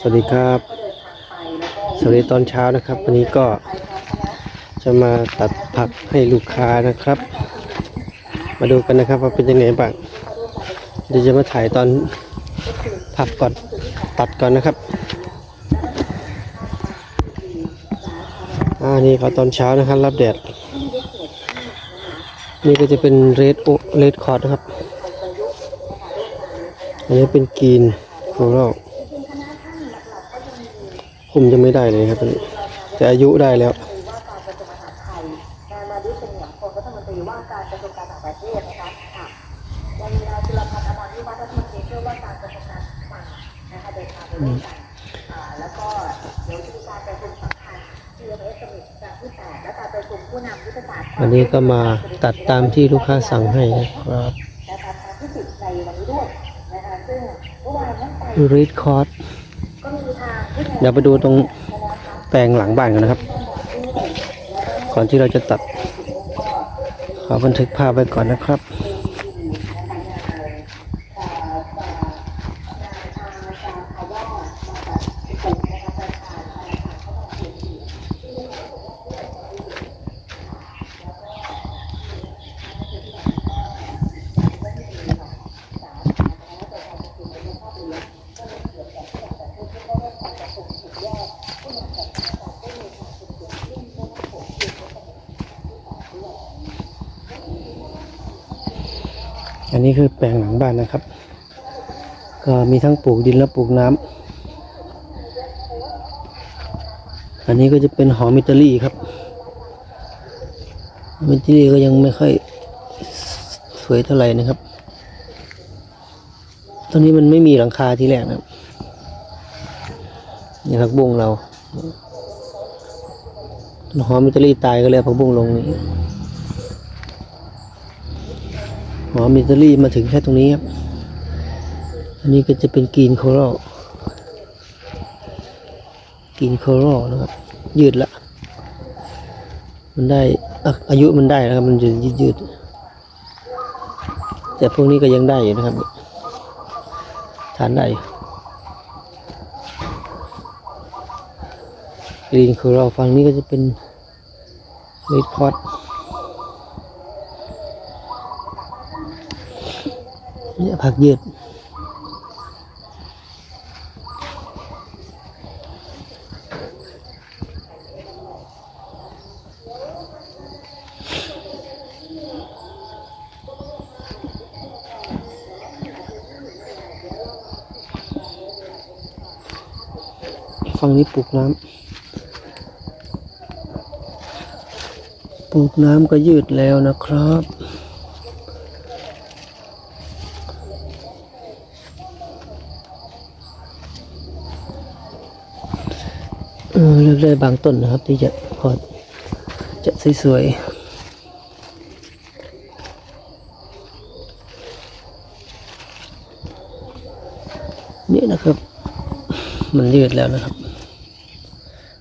สวัสดีครับ สวัสดีตอนเช้านะครับ วันนี้ก็จะมาตัดผักให้ลูกค้านะครับ มาดูกันนะครับว่าเป็นยังไงบ้างเดี๋ยวจะมาถ่ายตอนผักก่อนตัดก่อนนะครับอ่านี่เขาตอนเช้านะครับ รับแดด นี่ก็จะเป็นเรดโอเรดคอร์ดนะครับ อันนี้เป็นกรีนโฟลคุ มจะไม่ได้เลยครับตอนนี้แต่อายุได้แล้วมาดิเป็นอย่างคนรัฐมนตรีว่าการกระทรวงการต่างประเทศนะคะค่ะวันนี้นายจุลพันธ์อมรวิวัฒน์รัฐมนตรีช่วยว่าการกระทรวงการคลังนะคะเดินทางไปด้วยกันอ่าแล้วก็เดี๋ยวจะมีการประชุมสำคัญ GMS Summit ครั้งที่แปดและการประชุมผู้นำยุทธศาสตร์วันนี้ก็มาตัดตามที่ลูกค้าสั่งให้นะครับนะคะทางที่สิบในวันนี้ด้วยนะคะซึ่งเมื่อวานนั้นไปรีดคอร์ดก็มีทางผู้นำ เดี๋ยวไปดูตรงแปลงหลังบ้านกันนะครับ ก่อนที่เราจะตัดขอบันทึกภาพไว้ก่อนนะครับ อันนี้คือแปลงหลังบ้านนะครับ ก็มีทั้งปลูกดินและปลูกน้ำอันนี้ก็จะเป็นหอมอิตาลีครับมิตาลีก็ยังไม่ค่อยสวยเท่าไหร่นะครับตอนนี้มันไม่มีหลังคาที่แรกนะครับนี่ผักบุ้งเราหอมอิตาลีตายก็เลยผักบุ้งลงนี้ อมอิตาลีมาถึงแค่ตรงนี้ครับ อันนี้ก็จะเป็นกรีนโคโรกรีนโคโรนะครับ ยืดละ มันได้อะอายุมันได้นะครับ มันจะยืดยืด แต่พวกนี้ก็ยังได้อยู่นะครับ ทานได้กรีนโคโรฝั่งนี้ก็จะเป็นเลดคอร์ เนี่ยผักยืดฝั่งนี้ปลูกน้ำ ปลูกน้ำก็ยืดแล้วนะครับ เออเลือกได้บางต้นนะครับ ที่จะพอจะสวยๆนี่นะครับ มันยืดแล้วนะครับ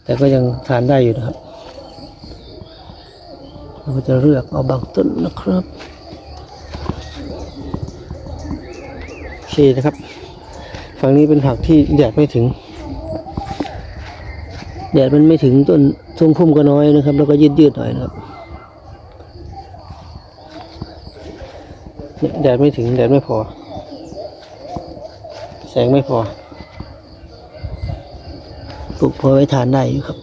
แต่ก็ยังทานได้อยู่นะครับ เราจะเลือกเอาบางต้นนะครับโอเคนะครับ ฝั่งนี้เป็นผักที่แดดไม่ถึง แดดมันไม่ถึงต้นทรงพุ่มก็น้อยนะครับ แล้วก็ยืดยืดๆหน่อยนะครับแดดไม่ถึงแดดไม่พอ แสงไม่พอปลูกพอไว้ทานได้อยู่ครับ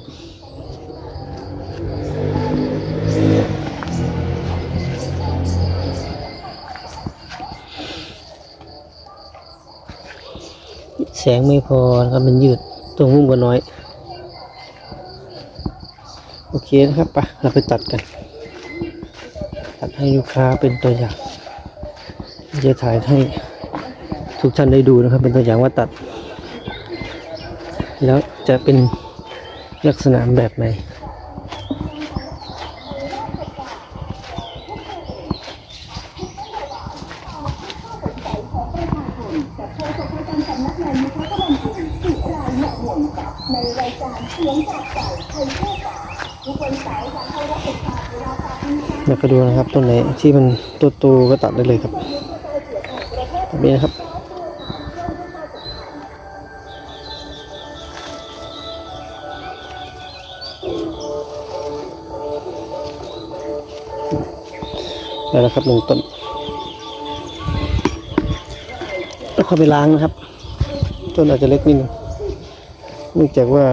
แสงไม่พอนะครับมันยืดตรงพุ่มก็น้อย โอเคนะครับไปเราไปตัดกัน ตัดให้ลูกค้าเป็นตัวอย่างจะถ่ายให้ทุกท่านได้ดูนะครับ เป็นตัวอย่างว่าตัด แล้วจะเป็นลักษณะแบบไหนแล้วก็ เดี๋ยวไปดูนะครับต้นไหนที่มันตัวโตก็ตัดได้เลยครับแบบนี้นะครับได้แล้วครับหนึ่งต้นแล้วเข้าไปล้างนะครับต้นอาจจะเล็กนิดนึงเนื่องจากว่า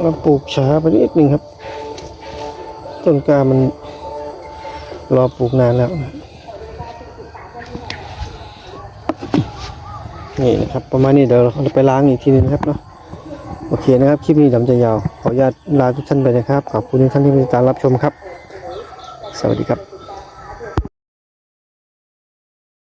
เราปลูกช้าไปนิดนึงครับ ต้นกล้ามันรอปลูกนานแล้วนะนี่นะครับ ประมาณนี้เดี๋ยวเราไปล้างอีกทีนึงนะครับเนาะโอเคนะครับ คลิปนี้ดำจะยาว ขออนุญาตลาทุกท่านไปนะครับ ขอบคุณทุกท่านที่ติดตามรับชมครับ สวัสดีครับ